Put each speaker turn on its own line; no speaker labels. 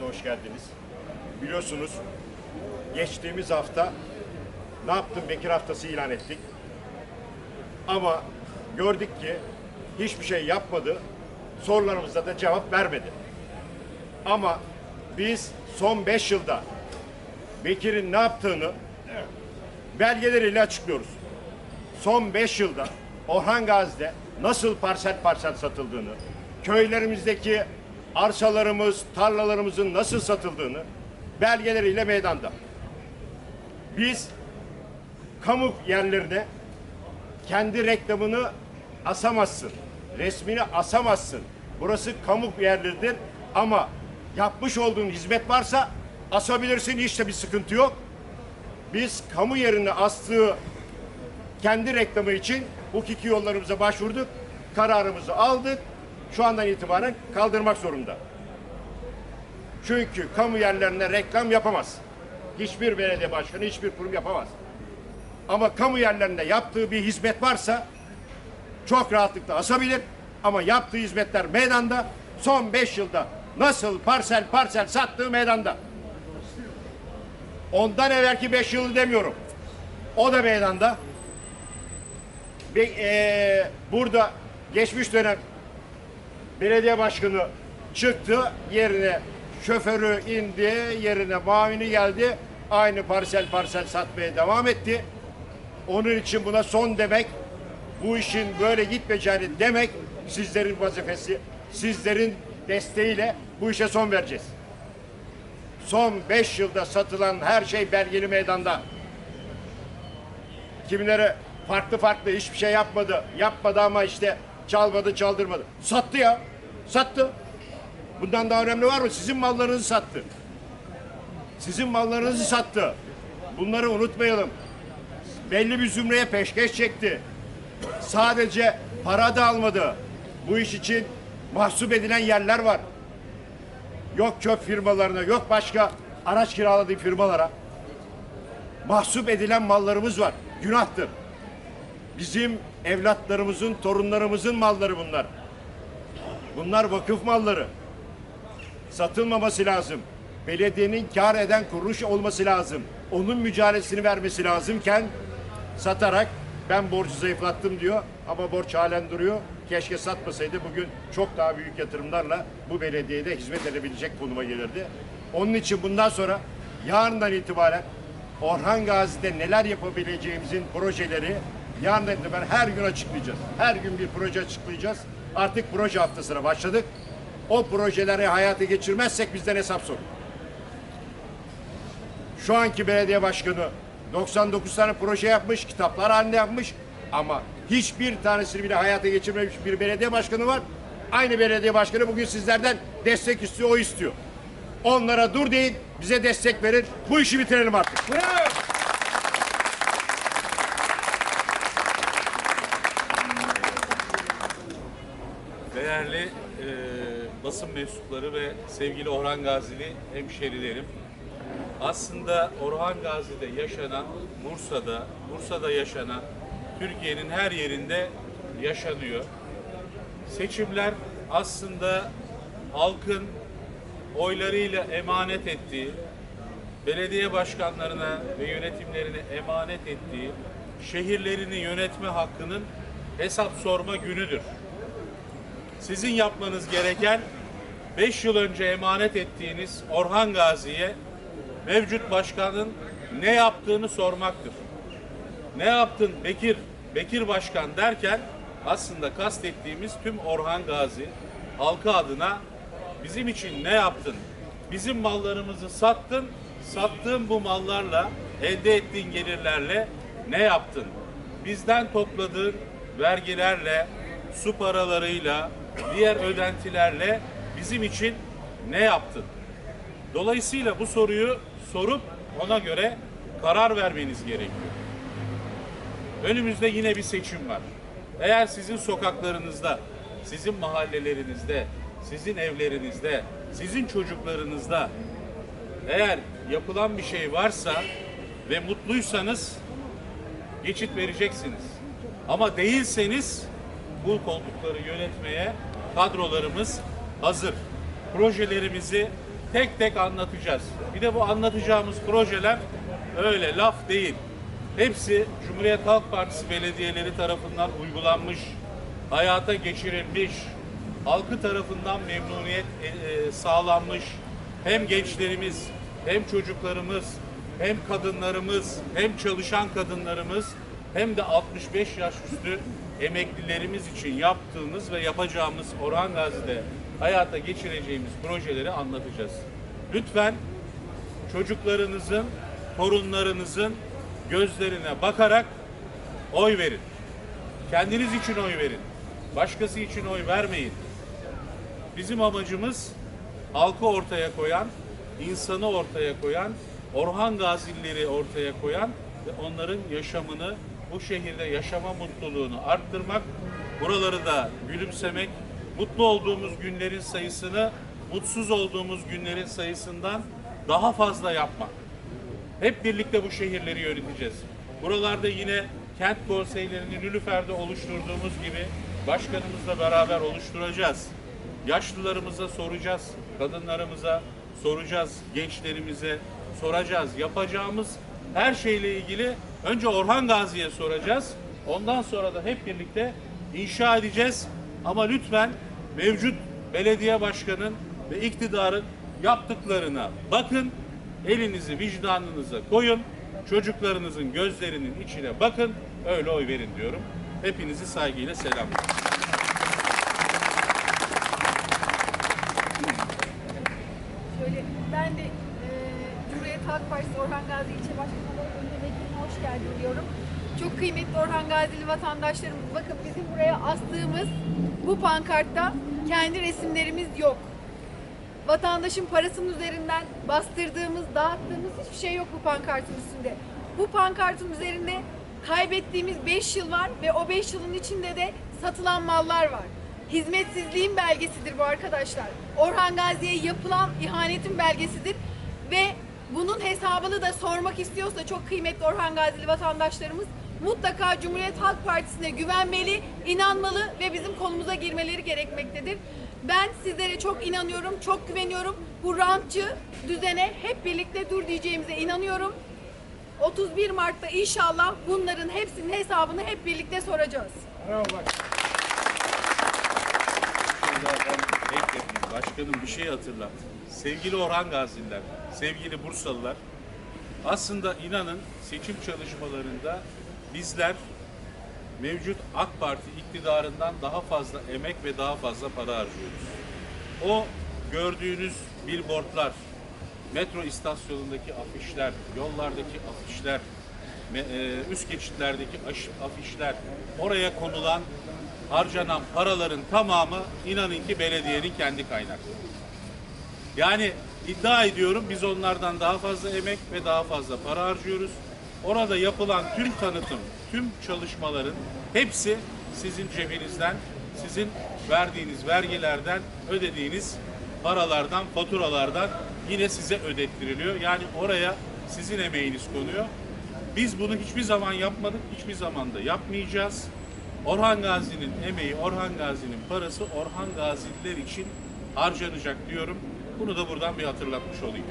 de hoş geldiniz. Biliyorsunuz geçtiğimiz hafta ne yaptım Bekir haftası ilan ettik. Ama gördük ki hiçbir şey yapmadı. Sorularımıza da cevap vermedi. Ama biz son 5 yılda Bekir'in ne yaptığını belgeleriyle açıklıyoruz. Son 5 yılda Orhan Gazi'de nasıl parsel parsel satıldığını, köylerimizdeki arsalarımız, tarlalarımızın nasıl satıldığını belgeleriyle meydanda. Biz kamu yerlerine kendi reklamını asamazsın. Resmini asamazsın. Burası kamu yerleridir ama yapmış olduğun hizmet varsa asabilirsin hiç bir sıkıntı yok. Biz kamu yerine astığı kendi reklamı için hukuki yollarımıza başvurduk. Kararımızı aldık. Şu andan itibaren kaldırmak zorunda. Çünkü kamu yerlerine reklam yapamaz. Hiçbir belediye başkanı, hiçbir kurum yapamaz. Ama kamu yerlerinde yaptığı bir hizmet varsa çok rahatlıkla asabilir. Ama yaptığı hizmetler meydanda. Son 5 yılda nasıl parsel parsel sattığı meydanda. Ondan evvelki 5 yılı demiyorum. O da meydanda. Ve, eee, burada geçmiş dönem belediye başkanı çıktı yerine şoförü indi yerine mavini geldi aynı parsel parsel satmaya devam etti. Onun için buna son demek bu işin böyle gitmeyeceğini demek sizlerin vazifesi sizlerin desteğiyle bu işe son vereceğiz. Son 5 yılda satılan her şey belgeli meydanda. Kimileri farklı farklı hiçbir şey yapmadı. Yapmadı ama işte çalmadı çaldırmadı. Sattı ya. Sattı. Bundan daha önemli var mı? Sizin mallarınızı sattı. Sizin mallarınızı sattı. Bunları unutmayalım. Belli bir zümreye peşkeş çekti. Sadece para da almadı. Bu iş için mahsup edilen yerler var. Yok çöp firmalarına, yok başka araç kiraladığı firmalara. Mahsup edilen mallarımız var. Günahtır. Bizim evlatlarımızın, torunlarımızın malları bunlar. Bunlar vakıf malları. Satılmaması lazım. Belediyenin kar eden kuruluş olması lazım. Onun mücadelesini vermesi lazımken satarak ben borcu zayıflattım diyor ama borç halen duruyor. Keşke satmasaydı bugün çok daha büyük yatırımlarla bu belediyede hizmet edebilecek konuma gelirdi. Onun için bundan sonra yarından itibaren Orhan Gazi'de neler yapabileceğimizin projeleri yarından itibaren her gün açıklayacağız. Her gün bir proje açıklayacağız. Artık proje haftasına başladık. O projeleri hayata geçirmezsek bizden hesap sorun. Şu anki belediye başkanı 99 tane proje yapmış, kitaplar halinde yapmış ama hiçbir tanesini bile hayata geçirmemiş bir belediye başkanı var. Aynı belediye başkanı bugün sizlerden destek istiyor, o istiyor. Onlara dur deyin, bize destek verin. Bu işi bitirelim artık.
Değerli e, basın mensupları ve sevgili Orhan Gazili hemşerilerim. Aslında Orhan Gazi'de yaşanan, Bursa'da, Bursa'da yaşanan, Türkiye'nin her yerinde yaşanıyor. Seçimler aslında halkın oylarıyla emanet ettiği, belediye başkanlarına ve yönetimlerine emanet ettiği şehirlerini yönetme hakkının hesap sorma günüdür. Sizin yapmanız gereken 5 yıl önce emanet ettiğiniz Orhan Gazi'ye mevcut başkanın ne yaptığını sormaktır. Ne yaptın Bekir, Bekir Başkan derken aslında kastettiğimiz tüm Orhan Gazi halkı adına bizim için ne yaptın? Bizim mallarımızı sattın, sattığın bu mallarla elde ettiğin gelirlerle ne yaptın? Bizden topladığın vergilerle, su paralarıyla, diğer ödentilerle bizim için ne yaptın? Dolayısıyla bu soruyu sorup ona göre karar vermeniz gerekiyor. Önümüzde yine bir seçim var. Eğer sizin sokaklarınızda, sizin mahallelerinizde, sizin evlerinizde, sizin çocuklarınızda eğer yapılan bir şey varsa ve mutluysanız geçit vereceksiniz. Ama değilseniz bu koltukları yönetmeye kadrolarımız hazır. Projelerimizi tek tek anlatacağız. Bir de bu anlatacağımız projeler öyle laf değil. Hepsi Cumhuriyet Halk Partisi belediyeleri tarafından uygulanmış, hayata geçirilmiş, halkı tarafından memnuniyet e, e, sağlanmış. Hem gençlerimiz, hem çocuklarımız, hem kadınlarımız, hem çalışan kadınlarımız, hem de 65 yaş üstü emeklilerimiz için yaptığımız ve yapacağımız Orhan Gazi'de hayata geçireceğimiz projeleri anlatacağız. Lütfen çocuklarınızın, torunlarınızın gözlerine bakarak oy verin. Kendiniz için oy verin. Başkası için oy vermeyin. Bizim amacımız halkı ortaya koyan, insanı ortaya koyan, Orhan Gazileri ortaya koyan ve onların yaşamını, bu şehirde yaşama mutluluğunu arttırmak, buraları da gülümsemek, mutlu olduğumuz günlerin sayısını, mutsuz olduğumuz günlerin sayısından daha fazla yapmak. Hep birlikte bu şehirleri yöneteceğiz. Buralarda yine kent konseylerini Nülüfer'de oluşturduğumuz gibi başkanımızla beraber oluşturacağız. Yaşlılarımıza soracağız, kadınlarımıza soracağız, gençlerimize soracağız. Yapacağımız her şeyle ilgili önce Orhan Gazi'ye soracağız. Ondan sonra da hep birlikte inşa edeceğiz. Ama lütfen mevcut belediye başkanın ve iktidarın yaptıklarına bakın. Elinizi vicdanınıza koyun. Çocuklarınızın gözlerinin içine bakın. Öyle oy verin diyorum. Hepinizi saygıyla selamlıyorum.
Şöyle ben de e, Cumhuriyet Halk Partisi Orhan Gazi İlçe Başkanı olarak öncelikle hoş geldin diyorum. Çok kıymetli Orhan Gazili vatandaşlarımız bakın bizim buraya astığımız bu pankartta kendi resimlerimiz yok. Vatandaşın parasının üzerinden bastırdığımız, dağıttığımız hiçbir şey yok bu pankartın üstünde. Bu pankartın üzerinde kaybettiğimiz 5 yıl var ve o 5 yılın içinde de satılan mallar var. Hizmetsizliğin belgesidir bu arkadaşlar. Orhan Gazi'ye yapılan ihanetin belgesidir ve bunun hesabını da sormak istiyorsa çok kıymetli Orhan Gazili vatandaşlarımız mutlaka Cumhuriyet Halk Partisi'ne güvenmeli, inanmalı ve bizim kolumuza girmeleri gerekmektedir. Ben sizlere çok inanıyorum, çok güveniyorum. Bu rantçı düzene hep birlikte dur diyeceğimize inanıyorum. 31 Mart'ta inşallah bunların hepsinin hesabını hep birlikte soracağız.
Ben bekledim. Başkanım bir şey hatırlat. Sevgili Orhan Gaziler, sevgili Bursalılar, aslında inanın seçim çalışmalarında bizler mevcut AK Parti iktidarından daha fazla emek ve daha fazla para harcıyoruz. O gördüğünüz billboardlar, metro istasyonundaki afişler, yollardaki afişler, üst geçitlerdeki afişler, oraya konulan, harcanan paraların tamamı inanın ki belediyenin kendi kaynakları. Yani iddia ediyorum biz onlardan daha fazla emek ve daha fazla para harcıyoruz. Orada yapılan tüm tanıtım, tüm çalışmaların hepsi sizin cebinizden, sizin verdiğiniz vergilerden, ödediğiniz paralardan, faturalardan yine size ödettiriliyor. Yani oraya sizin emeğiniz konuyor. Biz bunu hiçbir zaman yapmadık, hiçbir zaman da yapmayacağız. Orhan Gazi'nin emeği, Orhan Gazi'nin parası Orhan Gaziler için harcanacak diyorum. Bunu da buradan bir hatırlatmış olayım.